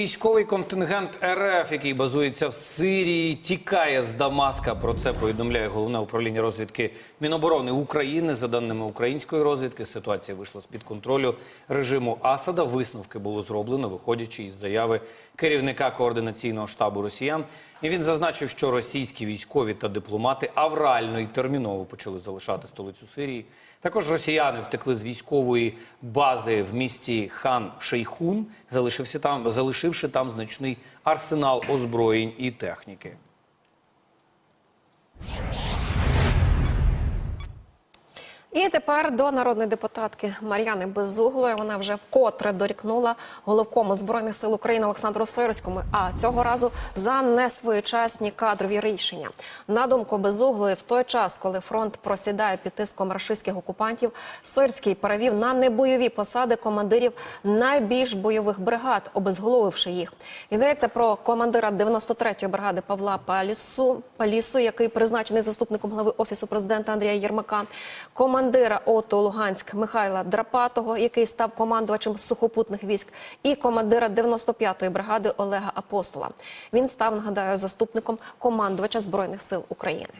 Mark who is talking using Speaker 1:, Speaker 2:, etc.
Speaker 1: Військовий контингент РФ, який базується в Сирії, тікає з Дамаска. Про це повідомляє головне управління розвідки Міноборони України. За даними української розвідки, ситуація вийшла з під контролю режиму Асада. Висновки було зроблено, виходячи із заяви керівника координаційного штабу Росіян. І він зазначив, що російські військові та дипломати аврально і терміново почали залишати столицю Сирії. Також росіяни втекли з військової бази в місті Хан Шейхун, залишився там, залишивши там значний арсенал озброєнь і техніки.
Speaker 2: І тепер до народної депутатки Мар'яни Безуглої. Вона вже вкотре дорікнула головкому збройних сил України Олександру Сирському. А цього разу за несвоєчасні кадрові рішення. На думку Безуглої, в той час, коли фронт просідає під тиском рашистських окупантів, Сирський перевів на небойові посади командирів найбільш бойових бригад, обезголовивши їх. Йдеться про командира 93-ї бригади Павла Палісу, Палісу, який призначений заступником глави офісу президента Андрія Єрмака. Командира ОТО Луганськ Михайла Драпатого, який став командувачем сухопутних військ, і командира 95-ї бригади Олега Апостола. Він став, нагадаю, заступником командувача збройних сил України.